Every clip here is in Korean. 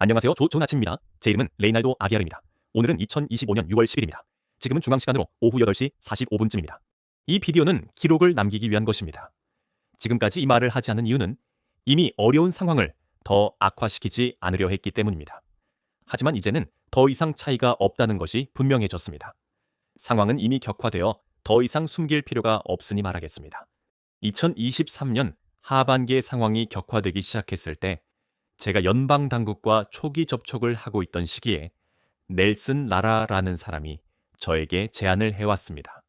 안녕하세요. 조, 좋은 아침입니다. 제 이름은 레이날도 아기아르입니다. 오늘은 2025년 6월 10일입니다. 지금은 중앙시간으로 오후 8시 45분쯤입니다. 이 비디오는 기록을 남기기 위한 것입니다. 지금까지 이 말을 하지 않은 이유는 이미 어려운 상황을 더 악화시키지 않으려 했기 때문입니다. 하지만 이제는 더 이상 차이가 없다는 것이 분명해졌습니다. 상황은 이미 격화되어 더 이상 숨길 필요가 없으니 말하겠습니다. 2023년 하반기의 상황이 격화되기 시작했을 때 제가 연방 당국과 초기 접촉을 하고 있던 시기에 넬슨 라라라는 사람이 저에게 제안을 해왔습니다.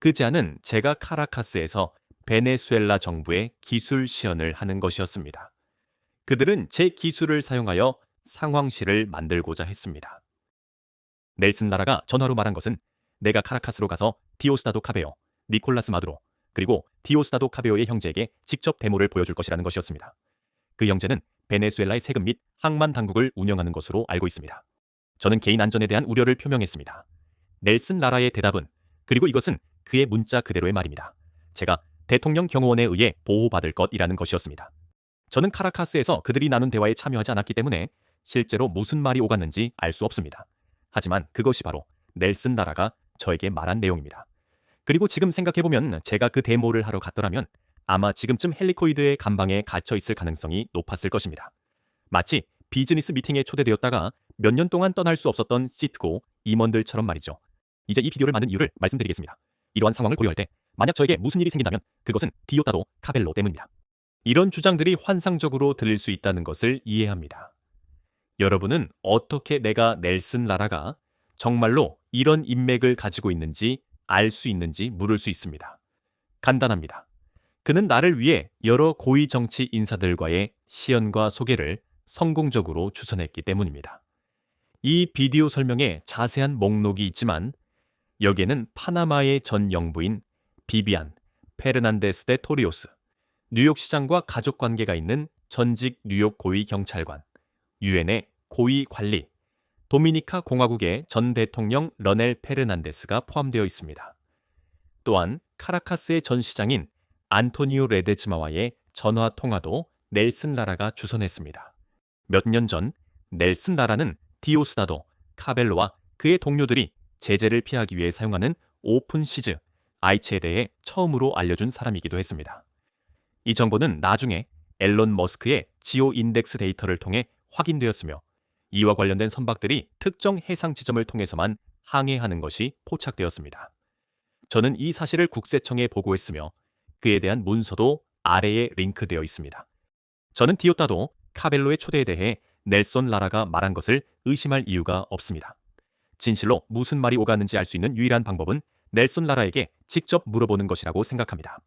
그 제안은 제가 카라카스에서 베네수엘라 정부의 기술 시연을 하는 것이었습니다. 그들은 제 기술을 사용하여 상황실을 만들고자 했습니다. 넬슨 라라가 전화로 말한 것은 내가 카라카스로 가서 디오스다도 카베오, 니콜라스 마두로, 그리고 디오스다도 카베오의 형제에게 직접 데모를 보여줄 것이라는 것이었습니다. 그 형제는 베네수엘라의 세금 및 항만 당국을 운영하는 것으로 알고 있습니다. 저는 개인 안전에 대한 우려를 표명했습니다. 넬슨 라라의 대답은 그리고 이것은 그의 문자 그대로의 말입니다. 제가 대통령 경호원에 의해 보호받을 것이라는 것이었습니다. 저는 카라카스에서 그들이 나눈 대화에 참여하지 않았기 때문에 실제로 무슨 말이 오갔는지 알 수 없습니다. 하지만 그것이 바로 넬슨 라라가 저에게 말한 내용입니다. 그리고 지금 생각해보면 제가 그 데모를 하러 갔더라면 아마 지금쯤 헬리코이드의 감방에 갇혀 있을 가능성이 높았을 것입니다. 마치 비즈니스 미팅에 초대되었다가 몇 년 동안 떠날 수 없었던 시트고 임원들처럼 말이죠. 이제 이 비디오를 만든 이유를 말씀드리겠습니다. 이러한 상황을 고려할 때 만약 저에게 무슨 일이 생긴다면 그것은 디오타도 카벨로 때문입니다. 이런 주장들이 환상적으로 들릴 수 있다는 것을 이해합니다. 여러분은 어떻게 내가 넬슨 라라가 정말로 이런 인맥을 가지고 있는지 알 수 있는지 물을 수 있습니다. 간단합니다. 그는 나를 위해 여러 고위 정치 인사들과의 시연과 소개를 성공적으로 주선했기 때문입니다. 이 비디오 설명에 자세한 목록이 있지만 여기에는 파나마의 전 영부인 비비안 페르난데스 데 토리오스, 뉴욕시장과 가족 관계가 있는 전직 뉴욕 고위 경찰관, 유엔의 고위 관리, 도미니카 공화국의 전 대통령 러넬 페르난데스가 포함되어 있습니다. 또한 카라카스의 전 시장인 안토니오 레데즈마와의 전화 통화도 넬슨 라라가 주선했습니다. 몇 년 전 넬슨 라라는 디오스나도 카벨로와 그의 동료들이 제재를 피하기 위해 사용하는 오픈 시즈 아이체에 대해 처음으로 알려준 사람이기도 했습니다. 이 정보는 나중에 앨런 머스크의 지오 인덱스 데이터를 통해 확인되었으며 이와 관련된 선박들이 특정 해상 지점을 통해서만 항해하는 것이 포착되었습니다. 저는 이 사실을 국세청에 보고했으며 그에 대한 문서도 아래에 링크되어 있습니다. 저는 디오타도 카벨로의 초대에 대해 넬손 라라가 말한 것을 의심할 이유가 없습니다. 진실로 무슨 말이 오갔는지 알 수 있는 유일한 방법은 넬손 라라에게 직접 물어보는 것이라고 생각합니다.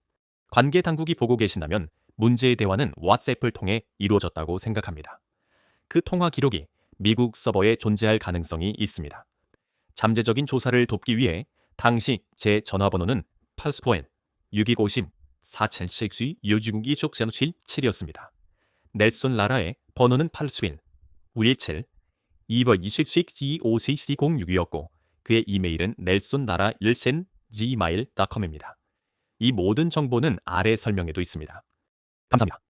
관계 당국이 보고 계신다면 문제의 대화는 왓츠앱을 통해 이루어졌다고 생각합니다. 그 통화 기록이 미국 서버에 존재할 가능성이 있습니다. 잠재적인 조사를 돕기 위해 당시 제 전화번호는 8스포엔 6250 4000 요지국이 족세노칠 7이었습니다. 넬손 라라의 번호는 8스윈 517 2번 26 25cc06이었고 그의 이메일은 넬손 라라 1센 gmail.com입니다. 이 모든 정보는 아래 설명에도 있습니다. 감사합니다.